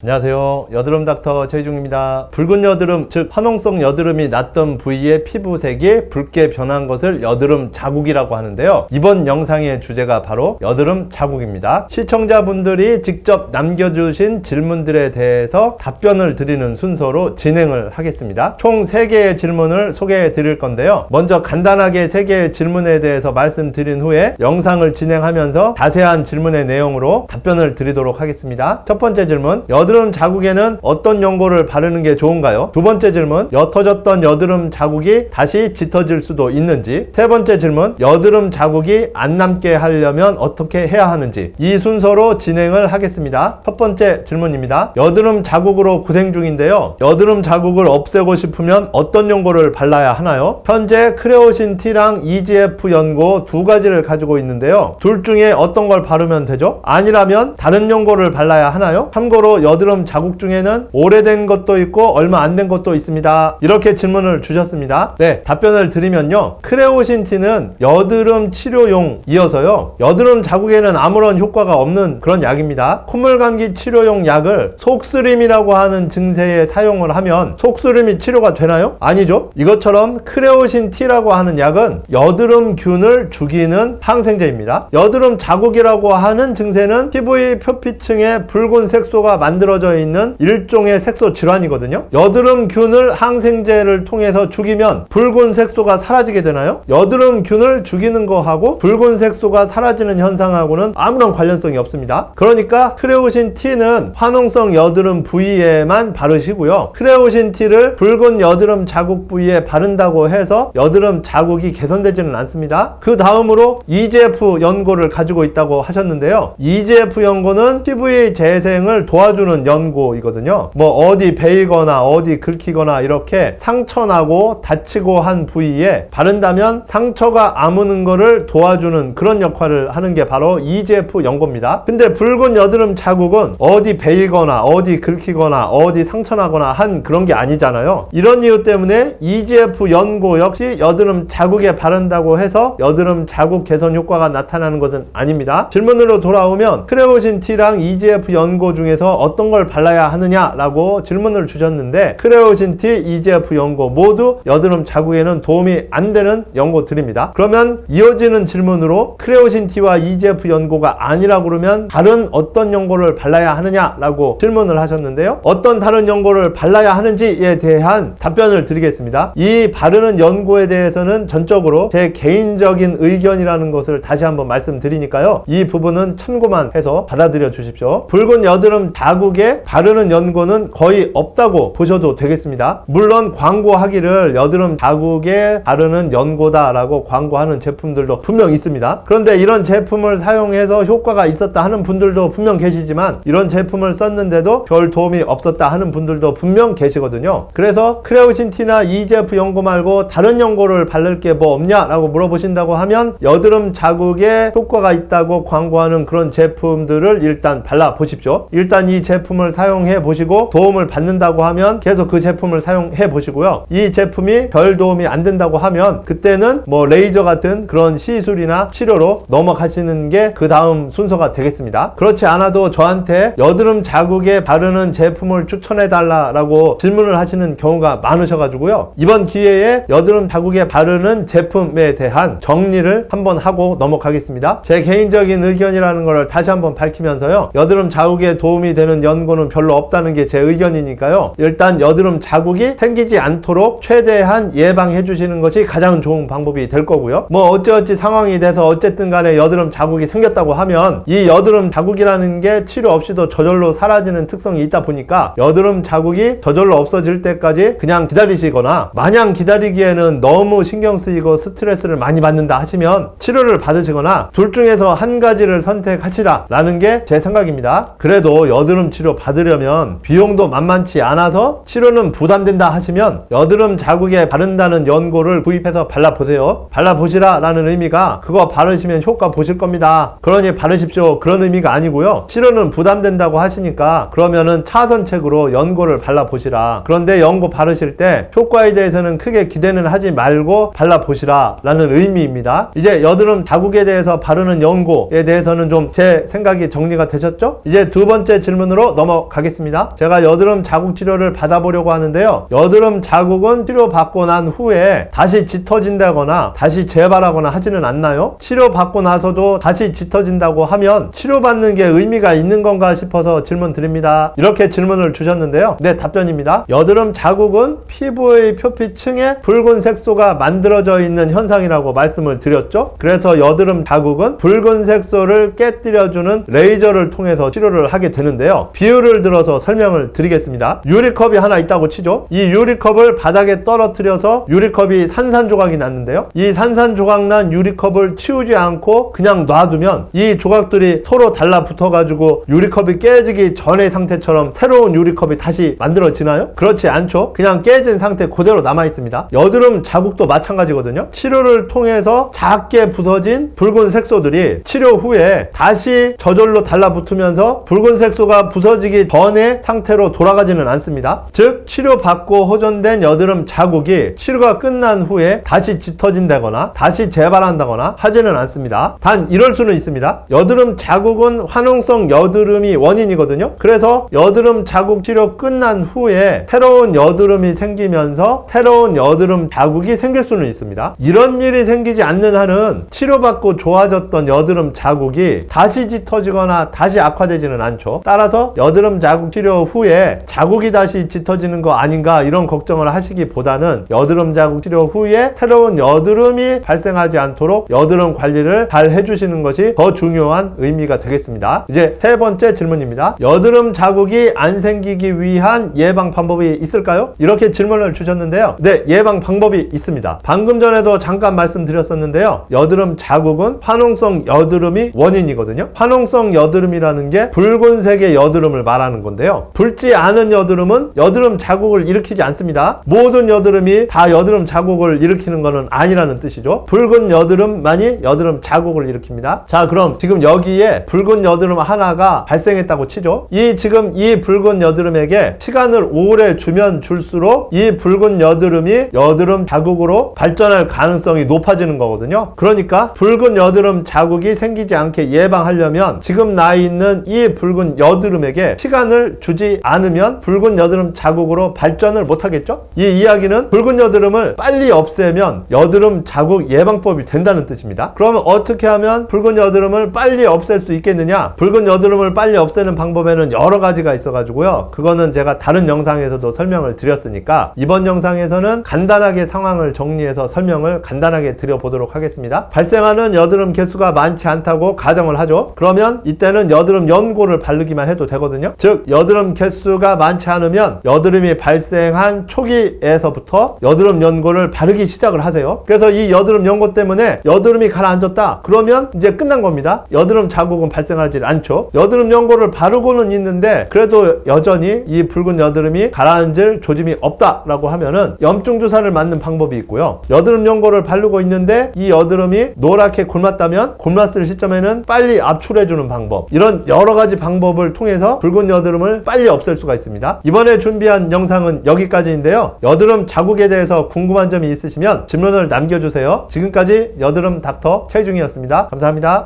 안녕하세요. 여드름 닥터 최희중입니다. 붉은 여드름, 즉 화농성 여드름이 났던 부위의 피부색이 붉게 변한 것을 여드름 자국이라고 하는데요. 이번 영상의 주제가 바로 여드름 자국입니다. 시청자분들이 직접 남겨주신 질문들에 대해서 답변을 드리는 순서로 진행을 하겠습니다. 총 3개의 질문을 소개해 드릴 건데요. 먼저 간단하게 3개의 질문에 대해서 말씀드린 후에 영상을 진행하면서 자세한 질문의 내용으로 답변을 드리도록 하겠습니다. 첫 번째 질문, 자국에는 어떤 연고를 바르는 게 좋은가요? 두 번째 질문, 옅어졌던 여드름 자국이 다시 짙어질 수도 있는지? 세 번째 질문, 여드름 자국이 안 남게 하려면 어떻게 해야 하는지? 이 순서로 진행을 하겠습니다. 첫 번째 질문입니다. 여드름 자국으로 고생 중인데요. 여드름 자국을 없애고 싶으면 어떤 연고를 발라야 하나요? 현재 크레오신 T랑 EGF 연고 두 가지를 가지고 있는데요. 둘 중에 어떤 걸 바르면 되죠? 아니라면 다른 연고를 발라야 하나요? 참고로 여 드름 자국 중에는 오래된 것도 있고 얼마 안 된 것도 있습니다. 이렇게 질문을 주셨습니다. 네, 답변을 드리면요. 크레오신 T는 여드름 치료용이어서요. 여드름 자국에는 아무런 효과가 없는 그런 약입니다. 콧물 감기 치료용 약을 속쓰림이라고 하는 증세에 사용을 하면 속쓰림이 치료가 되나요? 아니죠. 이것처럼 크레오신 T라고 하는 약은 여드름균을 죽이는 항생제입니다. 여드름 자국이라고 하는 증세는 피부의 표피층에 붉은 색소가 만들어 져 있는 일종의 색소 질환이거든요. 여드름균을 항생제를 통해서 죽이면 붉은 색소가 사라지게 되나요? 여드름균을 죽이는 거하고 붉은 색소가 사라지는 현상하고는 아무런 관련성이 없습니다. 그러니까 크레오신 T는 화농성 여드름 부위에만 바르시고요. 크레오신 T를 붉은 여드름 자국 부위에 바른다고 해서 여드름 자국이 개선되지는 않습니다. 그 다음으로 EGF 연고를 가지고 있다고 하셨는데요. EGF 연고는 피부의 재생을 도와주는 연고이거든요. 뭐 어디 베이거나 어디 긁히거나 이렇게 상처 나고 다치고 한 부위에 바른다면 상처가 아무는 거를 도와주는 그런 역할을 하는 게 바로 EGF 연고입니다. 근데 붉은 여드름 자국은 어디 베이거나 어디 긁히거나 어디 상처 나거나 한 그런 게 아니잖아요. 이런 이유 때문에 EGF 연고 역시 여드름 자국에 바른다고 해서 여드름 자국 개선 효과가 나타나는 것은 아닙니다. 질문으로 돌아오면 크레오신 T랑 EGF 연고 중에서 어떤 걸 발라야 하느냐라고 질문을 주셨는데 크레오신 T, EGF 연고 모두 여드름 자국에는 도움이 안 되는 연고들입니다. 그러면 이어지는 질문으로 크레오신 T와 EGF 연고가 아니라 그러면 다른 어떤 연고를 발라야 하느냐라고 질문을 하셨는데요. 어떤 다른 연고를 발라야 하는지에 대한 답변을 드리겠습니다. 이 바르는 연고에 대해서는 전적으로 제 개인적인 의견이라는 것을 다시 한번 말씀드리니까요. 이 부분은 참고만 해서 받아들여 주십시오. 붉은 여드름 자국 에 바르는 연고는 거의 없다고 보셔도 되겠습니다. 물론 광고하기를 여드름 자국에 바르는 연고다라고 광고하는 제품들도 분명 있습니다. 그런데 이런 제품을 사용해서 효과가 있었다 하는 분들도 분명 계시지만 이런 제품을 썼는데도 별 도움이 없었다 하는 분들도 분명 계시거든요. 그래서 크레오신 T나 EGF 연고 말고 다른 연고를 바를 게 뭐 없냐라고 물어보신다고 하면 여드름 자국에 효과가 있다고 광고하는 그런 제품들을 일단 발라 보십시오. 일단 이 제품을 사용해 보시고 도움을 받는다고 하면 계속 그 제품을 사용해 보시고요. 이 제품이 별 도움이 안 된다고 하면 그때는 뭐 레이저 같은 그런 시술이나 치료로 넘어가시는 게 그 다음 순서가 되겠습니다. 그렇지 않아도 저한테 여드름 자국에 바르는 제품을 추천해 달라라고 질문을 하시는 경우가 많으셔가지고요. 이번 기회에 여드름 자국에 바르는 제품에 대한 정리를 한번 하고 넘어가겠습니다. 제 개인적인 의견이라는 걸 다시 한번 밝히면서요. 여드름 자국에 도움이 되는 연고는 별로 없다는 게 제 의견이니까요. 일단 여드름 자국이 생기지 않도록 최대한 예방해 주시는 것이 가장 좋은 방법이 될 거고요. 뭐 어찌어찌 상황이 돼서 어쨌든 간에 여드름 자국이 생겼다고 하면 이 여드름 자국이라는 게 치료 없이도 저절로 사라지는 특성이 있다 보니까 여드름 자국이 저절로 없어질 때까지 그냥 기다리시거나 마냥 기다리기에는 너무 신경 쓰이고 스트레스를 많이 받는다 하시면 치료를 받으시거나 둘 중에서 한 가지를 선택하시라 라는 게 제 생각입니다. 그래도 여드름 치료 받으려면 비용도 만만치 않아서 치료는 부담된다 하시면 여드름 자국에 바른다는 연고를 구입해서 발라보세요. 발라보시라 라는 의미가 그거 바르시면 효과 보실 겁니다. 그러니 바르십시오. 그런 의미가 아니고요. 치료는 부담된다고 하시니까 그러면은 차선책으로 연고를 발라보시라. 그런데 연고 바르실 때 효과에 대해서는 크게 기대는 하지 말고 발라보시라 라는 의미입니다. 이제 여드름 자국에 대해서 바르는 연고에 대해서는 좀 제 생각이 정리가 되셨죠? 이제 두 번째 질문으로 넘어가겠습니다. 제가 여드름 자국 치료를 받아보려고 하는데요. 여드름 자국은 치료받고 난 후에 다시 짙어진다거나 다시 재발하거나 하지는 않나요? 치료받고 나서도 다시 짙어진다고 하면 치료받는 게 의미가 있는 건가 싶어서 질문 드립니다. 이렇게 질문을 주셨는데요. 네, 답변입니다. 여드름 자국은 피부의 표피층에 붉은 색소가 만들어져 있는 현상이라고 말씀을 드렸죠. 그래서 여드름 자국은 붉은 색소를 깨뜨려주는 레이저를 통해서 치료를 하게 되는데요. 비율을 들어서 설명을 드리겠습니다. 유리컵이 하나 있다고 치죠. 이 유리컵을 바닥에 떨어뜨려서 유리컵이 산산조각이 났는데요. 이 산산조각 난 유리컵을 치우지 않고 그냥 놔두면 이 조각들이 서로 달라붙어 가지고 유리컵이 깨지기 전의 상태처럼 새로운 유리컵이 다시 만들어지나요? 그렇지 않죠. 그냥 깨진 상태 그대로 남아 있습니다. 여드름 자국도 마찬가지거든요. 치료를 통해서 작게 부서진 붉은 색소들이 치료 후에 다시 저절로 달라붙으면서 붉은 색소가 부서 지기 전의 상태로 돌아가지는 않습니다. 즉 치료받고 호전된 여드름 자국이 치료가 끝난 후에 다시 짙어진다거나 다시 재발한다거나 하지는 않습니다. 단 이럴 수는 있습니다. 여드름 자국은 화농성 여드름이 원인이거든요. 그래서 여드름 자국 치료 끝난 후에 새로운 여드름이 생기면서 새로운 여드름 자국이 생길 수는 있습니다. 이런 일이 생기지 않는 한은 치료받고 좋아졌던 여드름 자국이 다시 짙어지거나 다시 악화되지는 않죠. 따라서 여드름 자국 치료 후에 자국이 다시 짙어지는 거 아닌가 이런 걱정을 하시기보다는 여드름 자국 치료 후에 새로운 여드름이 발생하지 않도록 여드름 관리를 잘 해주시는 것이 더 중요한 의미가 되겠습니다. 이제 세 번째 질문입니다. 여드름 자국이 안 생기기 위한 예방 방법이 있을까요? 이렇게 질문을 주셨는데요. 네, 예방 방법이 있습니다. 방금 전에도 잠깐 말씀드렸었는데요. 여드름 자국은 화농성 여드름이 원인이거든요. 화농성 여드름이라는 게 붉은색의 여드름 을 말하는 건데요. 붉지 않은 여드름은 여드름 자국을 일으키지 않습니다. 모든 여드름이 다 여드름 자국을 일으키는 것은 아니라는 뜻이죠. 붉은 여드름만이 여드름 자국을 일으킵니다. 자, 그럼 지금 여기에 붉은 여드름 하나가 발생했다고 치죠. 이 지금 이 붉은 여드름에게 시간을 오래 주면 줄수록 이 붉은 여드름이 여드름 자국으로 발전할 가능성이 높아지는 거거든요. 그러니까 붉은 여드름 자국이 생기지 않게 예방하려면 지금 나 있는 이 붉은 여드름에 게 시간을 주지 않으면 붉은 여드름 자국으로 발전을 못하겠죠? 이 이야기는 붉은 여드름을 빨리 없애면 여드름 자국 예방법이 된다는 뜻입니다. 그러면 어떻게 하면 붉은 여드름을 빨리 없앨 수 있겠느냐? 붉은 여드름을 빨리 없애는 방법에는 여러 가지가 있어가지고요. 그거는 제가 다른 영상에서도 설명을 드렸으니까 이번 영상에서는 간단하게 상황을 정리해서 설명을 간단하게 드려보도록 하겠습니다. 발생하는 여드름 개수가 많지 않다고 가정을 하죠. 그러면 이때는 여드름 연고를 바르기만 해도 되 거든요. 즉 여드름 개수가 많지 않으면 여드름이 발생한 초기에서부터 여드름 연고를 바르기 시작을 하세요. 그래서 이 여드름 연고 때문에 여드름이 가라앉았다. 그러면 이제 끝난 겁니다. 여드름 자국은 발생하지 않죠. 여드름 연고를 바르고는 있는데 그래도 여전히 이 붉은 여드름이 가라앉을 조짐이 없다라고 하면은 염증 주사를 맞는 방법이 있고요. 여드름 연고를 바르고 있는데 이 여드름이 노랗게 곪았다면 곪았을 시점에는 빨리 압출해 주는 방법. 이런 여러 가지 방법을 통해서 붉은 여드름을 빨리 없앨 수가 있습니다. 이번에 준비한 영상은 여기까지인데요. 여드름 자국에 대해서 궁금한 점이 있으시면 질문을 남겨주세요. 지금까지 여드름 닥터 최중이었습니다. 감사합니다.